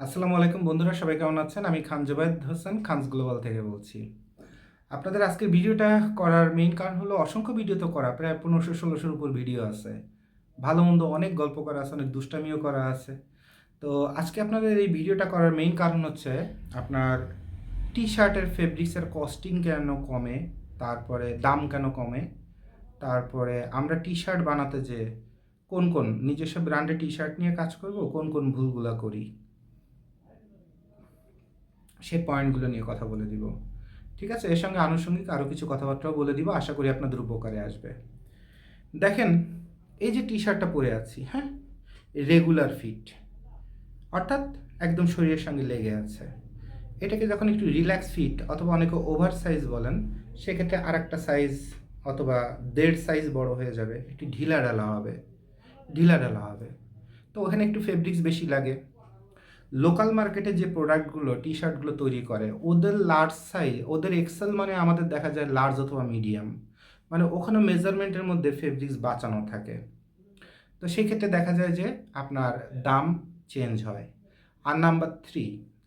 আসসালামু আলাইকুম বন্ধুরা, সবাই কেমন আছেন? আমি খান জুবাইদ হোসেন, খানস গ্লোবাল থেকে বলছি। আপনাদের আজকের ভিডিওটা করার মেইন কারণ হলো, অসংখ্য ভিডিও তো করা, প্রায় পনেরোশো, ষোলোশোর উপর ভিডিও আছে। ভালো মন্দ অনেক গল্প করা আছে, অনেক দুষ্টামিও করা আছে। তো আজকে আপনাদের এই ভিডিওটা করার মেইন কারণ হচ্ছে, আপনার টি শার্টের ফেব্রিক্সের কস্টিং কেন কমে, তারপরে দাম কেন কমে, তারপরে আমরা টি শার্ট বানাতে যে কোন কোন নিজস্ব ব্র্যান্ডের টি শার্ট নিয়ে কাজ করব, কোন কোন ভুলগুলো করি। সেই পয়েন্টগুলো নিয়ে কথা বলে দিব। ঠিক আছে? এর সঙ্গে আনুষঙ্গিক আরও কিছু কথাবার্তাও বলে দিব। আশা করি আপনাদের উপকারে আসবে। দেখেন, এই যে টি শার্টটা পরে আছি হ্যাঁ? রেগুলার ফিট অর্থাৎ একদম শরীরের সঙ্গে লেগে আছে। এটাকে যখন একটু রিল্যাক্স ফিট অথবা অনেকে ওভার সাইজ বলেন, সেক্ষেত্রে আর একটা সাইজ অথবা দেড় সাইজ বড় হয়ে যাবে। একটু ঢিলা ঢালা হবে। ঢিলা ঢালা হবে। তো ওখানে একটু ফেব্রিক্স বেশি লাগে। লোকাল মার্কেটে যে প্রোডাক্টগুলো টি শার্টগুলো তৈরি করে, ওদের লার্জ সাইজ ওদের এক্সেল মানে আমাদের দেখা যায় লার্জ অথবা মিডিয়াম মানে ওখানে মেজারমেন্টের মধ্যে ফেব্রিক্স বাঁচানো থাকে। তো সেই ক্ষেত্রে দেখা যায় যে আপনার দাম চেঞ্জ হয়। আর নাম্বার থ্রি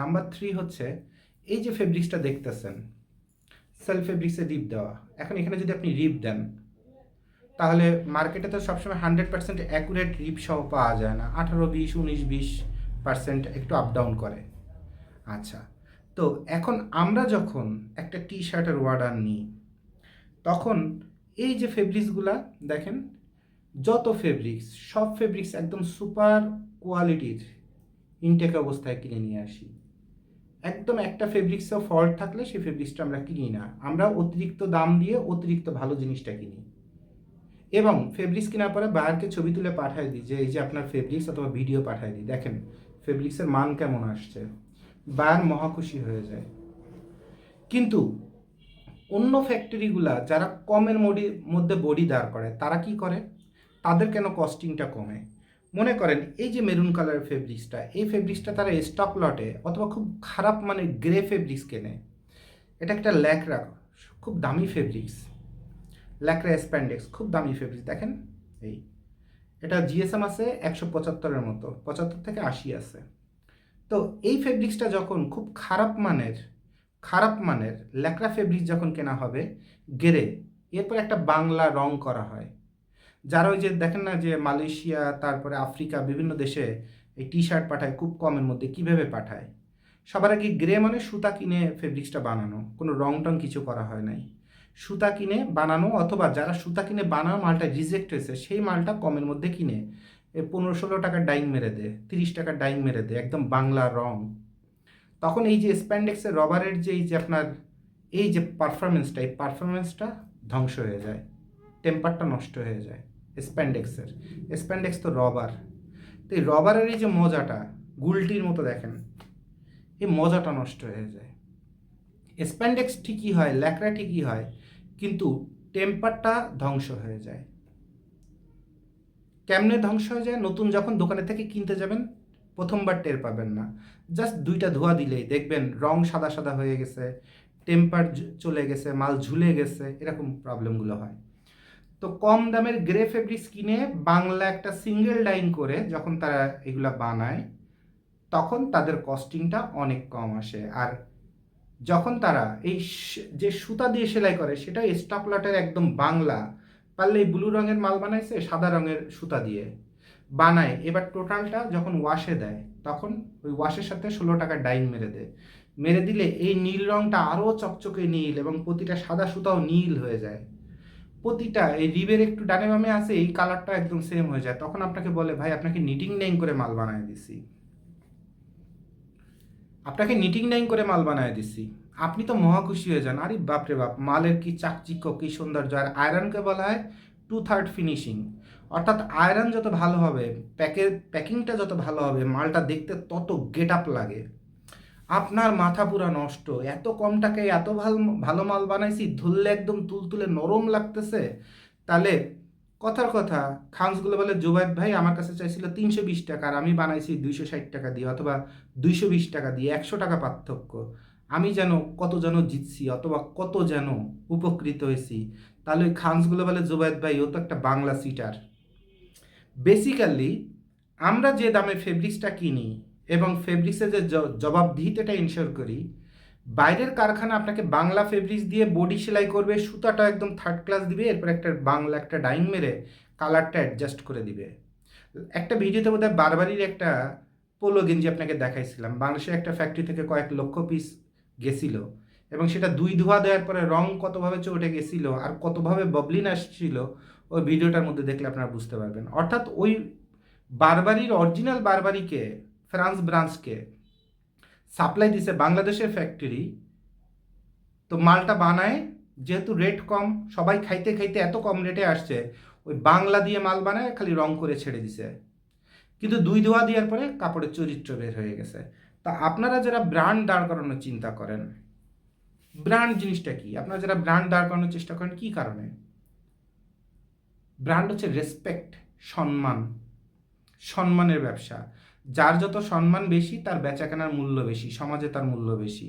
নাম্বার থ্রি হচ্ছে এই যে ফেব্রিক্সটা দেখতেছেন সেলফ ফেব্রিক্সে রিপ দেওয়া। এখন এখানে যদি আপনি রিপ দেন, তাহলে মার্কেটে তো সবসময় হান্ড্রেড পার্সেন্ট অ্যাকুরেট রিপ সহ পাওয়া যায় না। আঠারো বিশ, উনিশ বিশ পার্সেন্ট একটু আপ ডাউন করে। আচ্ছা তো এখন আমরা যখন একটা টি শার্টের অর্ডার নিই, তখন এই যে ফেব্রিক্সগুলা দেখেন, যত ফেব্রিক্স সব ফেব্রিক্স একদম সুপার কোয়ালিটির ইনটেক অবস্থায় কিনে নিয়ে আসি। একদম একটা ফেব্রিক্সেও ফল্ট থাকলে সেই ফেব্রিক্সটা আমরা কিনি না। আমরা অতিরিক্ত দাম দিয়ে অতিরিক্ত ভালো জিনিসটা কিনি। এবং ফেব্রিক্স কেনার পরে বায়ারকে ছবি তুলে পাঠায় দিই যে, এই যে আপনার ফেব্রিক্স অথবা ভিডিও পাঠায় দিই। দেখেন ফেব্রিক্সের মান কেমন আসছে? বায়ার মহাখুশি হয়ে যায়। কিন্তু অন্য ফ্যাক্টরিগুলা যারা কমের মডি, মধ্যে বডি দাঁড় করে, তারা কি করে? তাদের কেন কস্টিংটা কমে? মনে করেন, এই যে মেরুন কালারের ফেব্রিক্সটা এই ফেব্রিক্সটা তারা স্টক লটে অথবা খুব খারাপ মানে গ্রে ফেব্রিক্স কেনে। এটা একটা ল্যাকরা, খুব দামি ফেব্রিক্স ল্যাকরা স্প্যান্ডেক্স খুব দামি ফেব্রিক্স দেখেন, এই এটা জিএসএম আছে একশো পঁচাত্তরের মতো, পঁচাত্তর থেকে আশি আছে। তো এই ফেব্রিক্সটা যখন খুব খারাপ মানের খারাপ মানের, ল্যাকড়া ফেব্রিক্স যখন কেনা হবে গেরে এরপর একটা বাংলা রং করা হয়। যারা ওই যে দেখেন না যে মালয়েশিয়া, তারপরে আফ্রিকা, বিভিন্ন দেশে এই টি শার্ট পাঠায় খুব কমের মধ্যে, কীভাবে পাঠায়? সবার আগে গ্রে মানে সুতা কিনে ফেব্রিক্সটা বানানো, কোনো রং টং কিছু করা হয় নাই। সুতা কিনে বানানো অথবা যারা সুতা কিনে বানানো মালটা রিজেক্ট হয়েছে, সেই মালটা কমের মধ্যে কিনে পনেরো ষোলো টাকার ডাইং মেরে দেয় তিরিশ টাকার ডাইং মেরে দেয় একদম বাংলা রং। তখন এই যে স্প্যান্ডেক্সের রবারের যে এই যে আপনার, এই যে পারফরমেন্সটা এই পারফরমেন্সটা ধ্বংস হয়ে যায় টেম্পারটা নষ্ট হয়ে যায় স্প্যান্ডেক্সের স্প্যান্ডেক্স তো রবার। তো এই রবারের এই যে মজাটা, গুলটির মতো দেখেন, এই মজাটা নষ্ট হয়ে যায়। স্প্যান্ডেক্স ঠিকই হয়, ল্যাকড়া ঠিকই হয় কিন্তু টেম্পারটা ধ্বংস হয়ে যায়। কেমনে ধ্বংস হয়ে যায়? নতুন যখন দোকানে থেকে কিনতে যাবেন, প্রথমবার টের পাবেন না। জাস্ট দুইটা ধোয়া দিলেই দেখবেন রং সাদা সাদা হয়ে গেছে টেম্পার চলে গেছে, মাল ঝুলে গেছে, এরকম প্রবলেমগুলো হয়। তো কম দামের গ্রে ফেব্রিক্স কিনে বাংলা একটা সিঙ্গেল লাইন করে যখন তারা এগুলা বানায়, তখন তাদের কস্টিংটা অনেক কম আসে। আর যখন তারা এই যে সুতা দিয়ে সেলাই করে, সেটা স্টক লটের একদম বাংলা পারলে এই ব্লু রঙের মাল বানাইছে, সাদা রঙের সুতা দিয়ে বানায়। এবার টোটালটা যখন ওয়াশে দেয়, তখন ওই ওয়াশের সাথে ষোলো টাকা ডাইন মেরে দেয়। মেরে দিলে এই নীল রঙটা আরও চকচকে নীল এবং প্রতিটা সাদা সুতাও নীল হয়ে যায়। প্রতিটা এই রিবের একটু ডানে বামে আছে, এই কালারটা একদম সেম হয়ে যায়। তখন আপনাকে বলে, ভাই, আপনাকে নিটিং নাইং করে মাল বানায় দিছি। আপনাকে নিটিং নাইং করে মাল বানায় দিছি। আপনি তো মহা খুশি হয়ে যান। আরে বাপরে বাপ, মালের কি চাকচিক্য, কি সৌন্দর্য। আর আয়রনকে বলা হয় টু থার্ড ফিনিশিং অর্থাৎ আয়রন যত ভালো হবে, প্যাকে প্যাকিংটা যত ভালো হবে, মালটা দেখতে তত গেট আপ লাগে। আপনার মাথা পুরা নষ্ট। এত কম টাকায় এত ভালো ভালো মাল বানাইছি ধরলে একদম তুলতুলে নরম লাগতেছে। তাহলে কথার কথা খামসগুলো বলে, জুবাইদ ভাই আমার কাছে চাইছিল তিনশো বিশ টাকা আর আমি বানাইছি দুইশো ষাট টাকা দিয়ে অথবা দুইশো বিশ টাকা দিয়ে একশো টাকা পার্থক্য। আমি যেন কত যেন জিতছি অথবা কত যেন উপকৃত হয়েছি। তাহলে ওই খামসগুলো বলে, জুবাইদ ভাই, ও তো একটা বাংলা সিটার বেসিক্যালি আমরা যে দামে ফেব্রিক্সটা কিনি এবং ফেব্রিক্সের যে জবাবদিহিতাটা ইনশিওর করি বাইরের কারখানা আপনাকে বাংলা ফেব্রিক্স দিয়ে বডি সেলাই করবে সুতাটা একদম থার্ড ক্লাস দিবে, এরপর একটা বাংলা, একটা ডাইং মেরে কালারটা অ্যাডজাস্ট করে দিবে। একটা ভিডিওতে বোধহয় বারবারির একটা পোলো গেঞ্জি আপনাকে দেখাইছিলাম। বাংলাদেশের একটা ফ্যাক্টরি থেকে কয়েক লক্ষ পিস গেছিল এবং সেটা দুই ধোয়া দেওয়ার পরে রং কতভাবে চটে গেছিল আর কতভাবে ববলিন আসছিল, ওই ভিডিওটার মধ্যে দেখলে আপনারা বুঝতে পারবেন। অর্থাৎ ওই বারবারির অরিজিনাল বারবারিকে ফ্রান্স ব্রাঞ্চকে সাপ্লাই দিছে বাংলাদেশের ফ্যাক্টরি তো মালটা বানায়, যেহেতু রেট কম, সবাই খাইতে খাইতে এত কম রেটে আসছে, ওই বাংলা দিয়ে মাল বানায়, খালি রং করে ছেড়ে দিছে। কিন্তু দুই ধোয়া দেওয়ার পরে কাপড়ের চরিত্র বের হয়ে গেছে। তা আপনারা যারা ব্র্যান্ড দাঁড় করানোর চিন্তা করেন ব্র্যান্ড জিনিসটা কি? আপনারা যারা ব্র্যান্ড দাঁড় করানোর চেষ্টা করেন, কি কারণে? ব্র্যান্ড হচ্ছে রেসপেক্ট সম্মান। সম্মানের ব্যবসা। যার যত সম্মান বেশি, তার বেচাকেনার মূল্য বেশি, সমাজে তার মূল্য বেশি।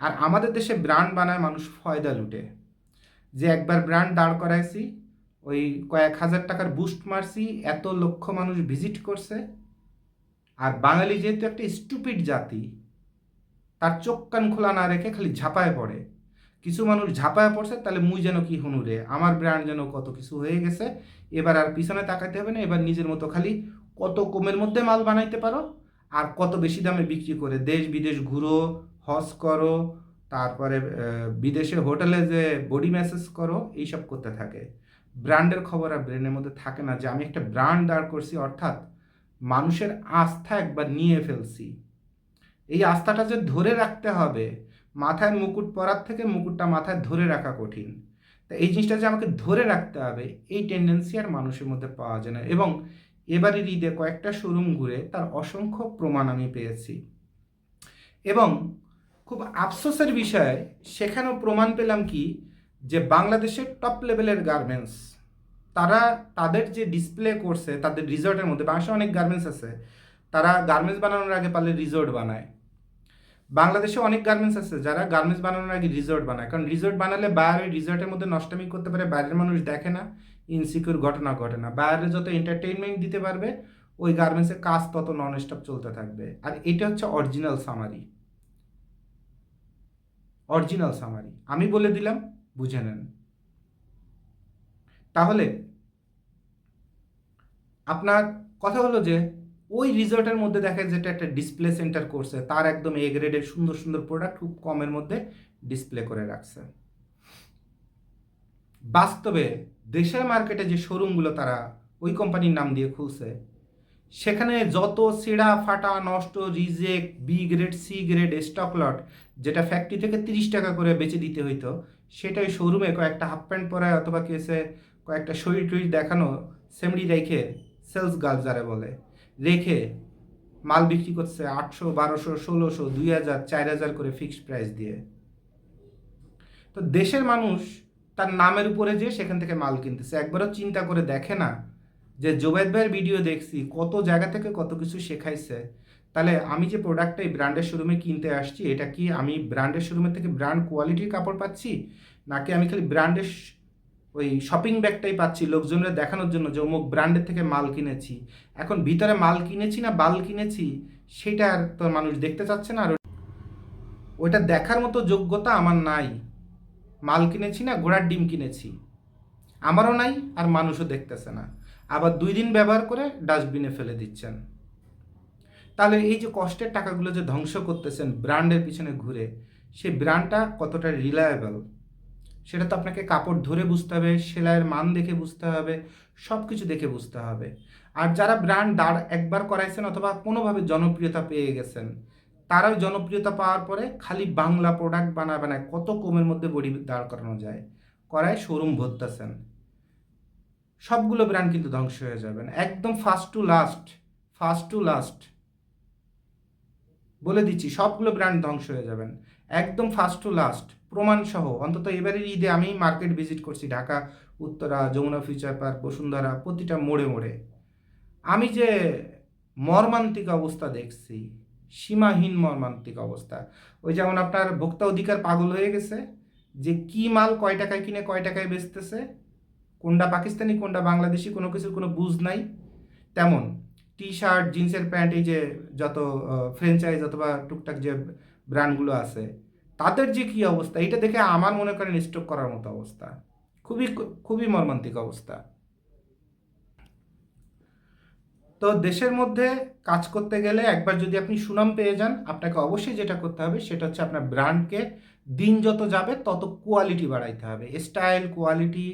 আর আমাদের দেশে ব্র্যান্ড বানায় মানুষ ফয়দা লুটে। যে একবার ব্র্যান্ড দাঁড় করাইছি, ওই কয়েক হাজার টাকার বুস্ট মারছি, এত লক্ষ মানুষ ভিজিট করছে। আর বাঙালি যেহেতু একটা স্টুপিড জাতি, তার চোখ কান খোলা না রেখে খালি ঝাঁপায় পড়ে। কিছু মানুষ ঝাঁপায় পড়ছে, তাহলে মুই যেন কি হনুরে আমার ব্র্যান্ড যেন কত কিছু হয়ে গেছে, এবার আর পিছনে তাকাইতে হবে না, এবার নিজের মতো খালি কত কমের মধ্যে মাল বানাইতে পারো আর কত বেশি দামে বিক্রি করে। দেশ বিদেশ ঘুরো, হজ করো, তারপরে বিদেশে হোটেলে যে বডি ম্যাসেজ করো, এইসব করতে থাকে। ব্র্যান্ডের খবর আর ব্রেনের মধ্যে থাকে না যে আমি একটা ব্র্যান্ড দাঁড় করছি, অর্থাৎ মানুষের আস্থা একবার নিয়ে ফেলছি। এই আস্থাটা যে ধরে রাখতে হবে, মাথায় মুকুট পরার থেকে মুকুটটা মাথায় ধরে রাখা কঠিন। তা এই জিনিসটা যে আমাকে ধরে রাখতে হবে, এই টেন্ডেন্সি আর মানুষের মধ্যে পাওয়া যায় না। এবং এবারের ঈদে কয়েকটা শোরুম ঘুরে তার অসংখ্য প্রমাণ আমি পেয়েছি। এবং খুব আফসোসের বিষয়, সেখানেও প্রমাণ পেলাম কি যে বাংলাদেশের টপ লেভেলের গার্মেন্টস তারা তাদের যে ডিসপ্লে করছে, তাদের রিসর্টের মধ্যে, বাংলাদেশে অনেক গার্মেন্টস আছে, তারা গার্মেন্টস বানানোর আগে পারলে রিসর্ট বানায়। বাংলাদেশে অনেক গার্মেন্টস আছে যারা গার্মেন্টস বানানোর আগে রিসর্ট বানায়, কারণ রিসর্ট বানালে বাইরে রিসর্টের মধ্যে নষ্টামি করতে পারে, বাইরের মানুষ দেখে না। ইনসিকিউর ঘটনা ঘটে না। বাইরে যত এন্টারটেইনমেন্ট দিতে পারবে, ওই গার্মেন্টসের কাজ তত নন স্টপ চলতে থাকবে। আর এটা হচ্ছে অরিজিনাল সামারি অরিজিনাল সামারি আমি বলে দিলাম, বুঝে নেন। তাহলে, আপনার কথা হলো যে, ওই রিসর্টের মধ্যে দেখেন যেটা একটা ডিসপ্লে সেন্টার করছে। তার একদম এ গ্রেডের সুন্দর সুন্দর প্রোডাক্ট খুব কমের মধ্যে ডিসপ্লে করে রাখছে। বাস্তবে দেশের মার্কেটে যে শোরুমগুলো তারা ওই কোম্পানির নাম দিয়ে খুলছে, সেখানে যত ছেঁড়া ফাটা, নষ্ট reject B grade C grade stock lot যেটা ফ্যাক্টরি থেকে তিরিশ টাকা করে বেচে দিতে হইতো, সেটাই শোরুমে কয়েকটা হাফ প্যান্ট পরায় অথবা কেসে কয়েকটা শরীর টরীর দেখানো সেমডি রেখে সেলস গার্ল যারা বলে, রেখে মাল বিক্রি করছে আটশো, বারোশো, ষোলোশো, দুই হাজার, চার হাজার করে ফিক্সড প্রাইস দিয়ে। তো দেশের মানুষ তার নামের উপরে যে সেখান থেকে মাল কিনতেছে। একবারও চিন্তা করে দেখে না যে জোবেদ ভাইয়ের ভিডিও দেখছি, কত জায়গা থেকে কত কিছু শেখাইছে। তাহলে আমি যে প্রোডাক্টটা এই ব্র্যান্ডের শোরুমে কিনতে আসছি, এটা কি আমি ব্র্যান্ডের শোরুমের থেকে ব্র্যান্ড কোয়ালিটির কাপড় পাচ্ছি? নাকি আমি খালি ব্র্যান্ডের ওই শপিং ব্যাগটাই পাচ্ছি, লোকজনের দেখানোর জন্য যে অমুক ব্র্যান্ডের থেকে মাল কিনেছি? এখন ভিতরে মাল কিনেছি না বাল কিনেছি, সেটা আর তো মানুষ দেখতে চাচ্ছে না। আর ওইটা দেখার মতো যোগ্যতা আমার নাই। মাল কিনেছি না, ঘোড়ার ডিম কিনেছি। আমারও নাই আর মানুষও দেখতেছে না। আবার দুই দিন ব্যবহার করে ডাস্টবিনে ফেলে দিচ্ছেন। তাহলে এই যে কষ্টের টাকাগুলো যে ধ্বংস করতেছেন ব্র্যান্ডের পিছনে ঘুরে সেই ব্র্যান্ডটা কতটা রিলায়েবল সেটা তো আপনাকে কাপড় ধরে বুঝতে হবে, সেলাইয়ের মান দেখে বুঝতে হবে সব কিছু দেখে বুঝতে হবে। আর যারা ব্র্যান্ড দাঁড় একবার করাইছেন অথবা কোনোভাবে জনপ্রিয়তা পেয়ে গেছেন তারাও জনপ্রিয়তা পাওয়ার পরে খালি বাংলা প্রোডাক্ট বানায় বানায় কত কমের মধ্যে বডি দাঁড় করানো যায়? করায় শোরুম ভরতেছেন। সবগুলো ব্র্যান্ড কিন্তু ধ্বংস হয়ে যাবেন একদম first to last first to last বলে দিচ্ছি, সবগুলো ব্র্যান্ড ধ্বংস হয়ে যাবেন একদম ফার্স্ট টু লাস্ট প্রমাণ সহ অন্তত এবারের ঈদে আমি মার্কেট ভিজিট করছি, ঢাকা, উত্তরা, যমুনা ফিউচার পার্ক বসুন্ধরা, প্রতিটা মোড়ে মোড়ে। আমি যে মর্মান্তিক অবস্থা দেখছি সীমাহীন মর্মান্তিক অবস্থা। ওই যেমন আপনার ভোক্তা অধিকার পাগল হয়ে গেছে, যে কি মাল কয় টাকায় কিনে কয় টাকায় বেচতেছে কোনটা পাকিস্তানি কোনটা বাংলাদেশি, কোনো কিছুর কোনো বুঝ নাই। তেমন টি শার্ট জিন্সের প্যান্ট, এই যে যত ফ্র্যাঞ্চাইজ অথবা টুকটাক যে ব্র্যান্ডগুলো আছে, তাদের যে কী অবস্থা, এটা দেখে আমার মনে করেন স্টক করার মতো অবস্থা। খুবই খুবই মর্মান্তিক অবস্থা। তো দেশের মধ্যে কাজ করতে গেলে একবার যদি আপনি সুনাম পেয়ে যান, আপনাকে অবশ্যই যেটা করতে হবে সেটা হচ্ছে আপনার ব্র্যান্ডকে দিন যত যাবে তত কোয়ালিটি বাড়াইতে হবে। স্টাইল কোয়ালিটি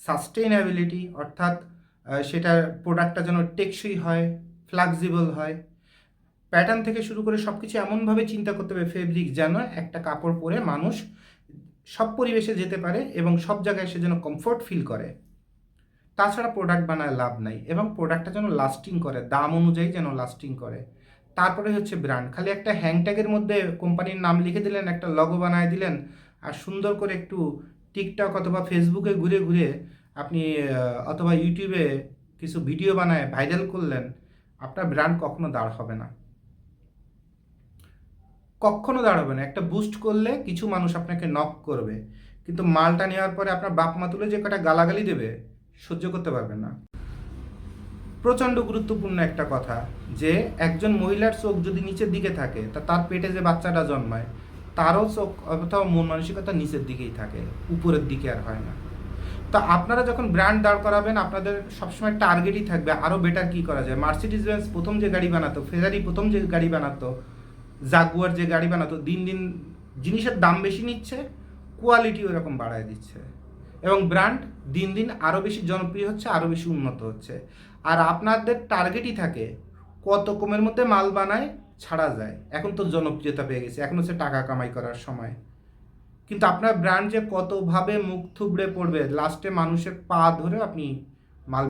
সাস্টেইনেবিলিটি অর্থাৎ সেটার প্রোডাক্টটা যেন টেকসই হয় ফ্লেক্সিবল হয়। প্যাটার্ন থেকে শুরু করে সব কিছু এমনভাবে চিন্তা করতে হবে ফেব্রিক যেন একটা কাপড় পরে মানুষ সব পরিবেশে যেতে পারে এবং সব জায়গায় সে যেন কমফোর্ট ফিল করে। তাছাড়া প্রোডাক্ট বানায় লাভ নাই এবং প্রোডাক্টটা যেন লাস্টিং করে, দাম অনুযায়ী যেন লাস্টিং করে। তারপরে হচ্ছে ব্র্যান্ড খালি একটা হ্যাংট্যাগের মধ্যে কোম্পানির নাম লিখে দিলেন, একটা লগো বানায় দিলেন আর সুন্দর করে একটু টিকটক অথবা ফেসবুকে ঘুরে ঘুরে আপনি অথবা ইউটিউবে কিছু ভিডিও বানায় ভাইরাল করলেন, আপনার ব্র্যান্ড কখনো দাঁড় হবে না। কখনো দাঁড়াবে না। একটা বুস্ট করলে কিছু মানুষ আপনাকে নক করবে। কিন্তু মালটা নেওয়ার পরে আপনার বাপ মা তুলে যে কটা গালাগালি দেবে সহ্য করতে পারবেন না। প্রচণ্ড গুরুত্বপূর্ণ একটা কথা যে, একজন মহিলার চোখ যদি নিচের দিকে থাকে, তা তার পেটে যে বাচ্চাটা জন্মায়, তারও চোখ অথবা মন মানসিকতা নিচের দিকেই থাকে, উপরের দিকে আর হয় না। তো আপনারা যখন ব্র্যান্ড দাঁড় করাবেন, আপনাদের সবসময় টার্গেটই থাকবে আরও বেটার কী করা যায়। মার্সিডিজ বেঞ্জ প্রথম যে গাড়ি বানাতো ফেরারি প্রথম যে গাড়ি বানাতো জাগুয়ার যে গাড়ি বানাতো, দিন দিন জিনিসের দাম বেশি নিচ্ছে কোয়ালিটি ওরকম বাড়ায় দিচ্ছে। এবং ব্র্যান্ড দিন দিন আরও বেশি জনপ্রিয় হচ্ছে আরও বেশি উন্নত হচ্ছে। আর আপনাদের টার্গেটই থাকে, কত কমের মধ্যে মাল বানায় ছাড়া যায়। এখন তো জনপ্রিয়তা পেয়ে গেছে, এখন হচ্ছে টাকা কামাই করার সময়। কিন্তু আপনার ব্র্যান্ড যে কতভাবে মুখ থুবড়ে পড়বে লাস্টে মানুষের পা ধরে আপনি